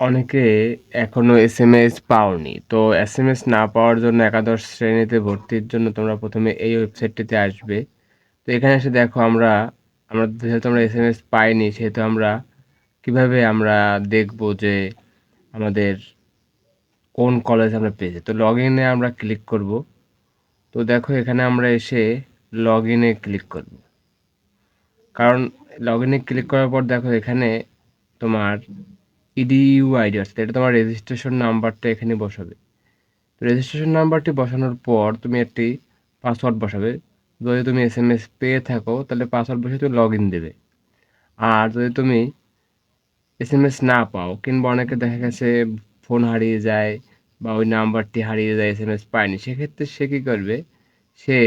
অনেকে এখনও এস পাওনি। তো এস এম এস না পাওয়ার জন্য একাদশ শ্রেণীতে ভর্তির জন্য তোমরা প্রথমে এই ওয়েবসাইটটিতে আসবে। তো এখানে এসে দেখো আমরা আমরা যেহেতু আমরা এস এম এস পাইনি, সেহেতু আমরা কীভাবে আমরা দেখব যে আমাদের কোন কলেজ আমরা পেয়েছি। তো লগ ইনে আমরা ক্লিক করব। তো দেখো এখানে আমরা এসে লগ ইনে ক্লিক করব। কারণ লগ ইনে ক্লিক করার পর দেখো এখানে তোমার ইডিইউ আইডি আসছে এটা তোমার রেজিস্ট্রেশন নাম্বারটা এখানে বসাবে। তো রেজিস্ট্রেশন নাম্বারটি বসানোর পর তুমি একটি পাসওয়ার্ড বসাবে। যদি তুমি এস এম এস পেয়ে থাকো, তাহলে পাসওয়ার্ড বসে তুমি লগ ইন দেবে। আর যদি তুমি এস এম এস না পাও, কিংবা অনেকে দেখা গেছে ফোন হারিয়ে যায়, বা ওই নাম্বারটি হারিয়ে যায় এস এম এস পায়নি, সেক্ষেত্রে সে কী করবে? সে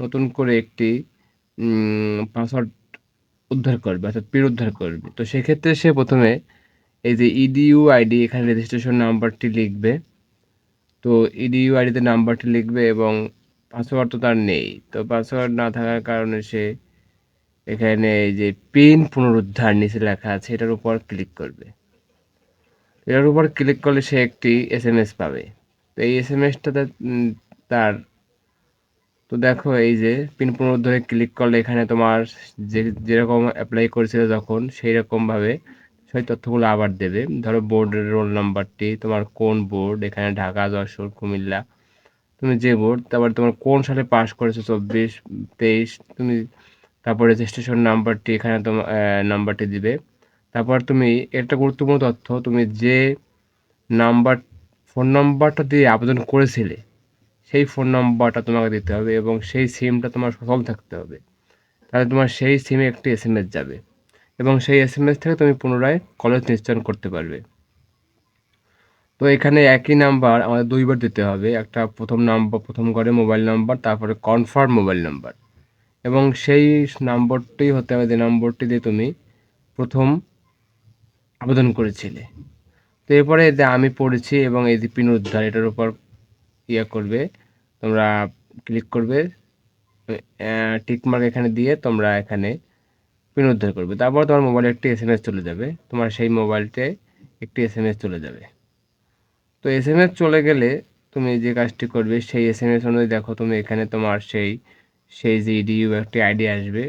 নতুন করে একটি পাসওয়ার্ড উদ্ধার করবে, অর্থাৎ পিন উদ্ধার করবে। তো সেক্ষেত্রে সে প্রথমে এই যে ইডিইউ আইডি এখানে রেজিস্ট্রেশন নাম্বারটি লিখবে। তো ইডিইউ আইডিতে নাম্বারটি লিখবে এবং পাসওয়ার্ড তো তার নেই। তো পাসওয়ার্ড না থাকার কারণে সে এখানে এই যে পিন পুনরুদ্ধার নিচে লেখা আছে, এটার উপর ক্লিক করবে। এটার উপর ক্লিক করলে সে একটি এস এম এস পাবে। তো এই এস এম এসটাতে তার, তো দেখো এই যে পিন পুনরুদ্ধারে ক্লিক করলে এখানে তোমার যে, যেরকম অ্যাপ্লাই করেছিল যখন সেই রকমভাবে সেই তথ্যগুলো আবার দেবে। ধরো বোর্ডের রোল নাম্বারটি তোমার কোন বোর্ড এখানে ঢাকা, যশোর, কুমিল্লা। তুমি যে বোর্ড তারপর তোমার কোন সালে পাস করেছ? চব্বিশ, তেইশ, তুমি তারপর রেজিস্ট্রেশন নাম্বারটি এখানে তোমার নাম্বারটি দিবে। তারপর তুমি, একটা গুরুত্বপূর্ণ তথ্য, তুমি যে নাম্বার ফোন নাম্বারটা দিয়ে আবেদন করেছিলে, সেই ফোন নাম্বারটা তোমাকে দিতে হবে এবং সেই সিমটা তোমার সফল থাকতে হবে। তাহলে তোমার সেই সিমে একটি এস এম এস যাবে। এবং সেই এস এম এস থেকে তুমি পুনরায় কলেজ নিশ্চয়ন করতে পারবে। তো এখানে একই নাম্বার আমাদের দুইবার দিতে হবে। একটা প্রথম নাম্বার প্রথম ঘরে মোবাইল নাম্বার তারপরে কনফার্ম মোবাইল নাম্বার এবং সেই নম্বরটি হতে হবে, যে নম্বরটি দিয়ে তুমি প্রথম আবেদন করেছিলে। তো এরপরে যে আমি পড়েছি এবং এই যে পিন উদ্ধার এটার উপর ইয়ে করবে, তোমরা ক্লিক করবে টিকমার্ক এখানে দিয়ে তোমরা এখানে পিন উদ্ধার করবে। তারপর তোমার মোবাইলে একটি এস এম এস চলে যাবে। তোমার সেই মোবাইলটে একটি এস এম এস চলে যাবে। তো এস এম এস চলে গেলে তুমি যে কাজটি করবে, সেই এস এম এস অনুযায়ী দেখো তুমি এখানে তোমার সেই সেই যে ইডিইউ একটি আইডি আসবে।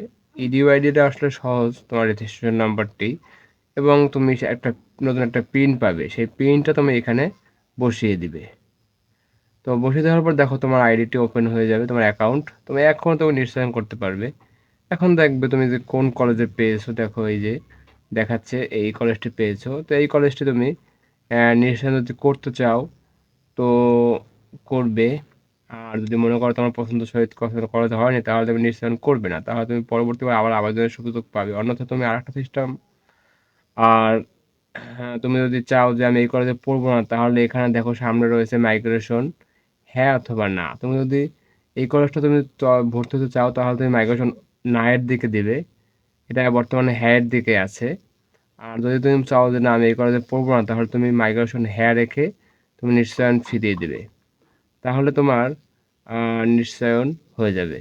ইডিইউ আইডিটা আসলে সহজ তোমার রেজিস্ট্রেশন নাম্বারটি এবং তুমি একটা নতুন একটা পিন পাবে। সেই পিনটা তুমি এখানে বসিয়ে দিবে। তো বসিয়ে দেওয়ার পর দেখো তোমার আইডিটি ওপেন হয়ে যাবে, তোমার অ্যাকাউন্ট তুমি এখন তুমি নিশ্চয়ন করতে পারবে। এখন দেখবে তুমি যে কোন কলেজে পেয়েছ, দেখো এই যে দেখাচ্ছে এই কলেজটি পেয়েছ। তো এই কলেজটি তুমি নিশ্চয় যদি করতে চাও, তো করবে। আর যদি মনে করো তোমার পছন্দ সহিত কলেজ হয়নি, তাহলে তুমি নিশ্চয়ন করবে না। তাহলে তুমি পরবর্তীবার আবার আবেদনের সুযোগ পাবে। অন্যথা তুমি আরেকটা সিস্টেম আর তুমি যদি চাও যে আমি এই কলেজে পড়ব না, তাহলে এখানে দেখো সামনে রয়েছে মাইগ্রেশন হ্যাঁ অথবা না। তুমি যদি এই কলেজটা তুমি ভর্তি হতে চাও, তাহলে তুমি মাইগ্রেশন নায়ের দিকে দিবে। এটা বর্তমানে হ্যায়ের দিকে আছে। আর যদি তুমি চাও যে, না, আমি এই কলেজে পড়ব না, তাহলে তুমি মাইগ্রেশন হ্যাঁ রেখে তুমি নিশ্চয়ন ফিরিয়ে দেবে। তাহলে তোমার নিশ্চয়ন হয়ে যাবে।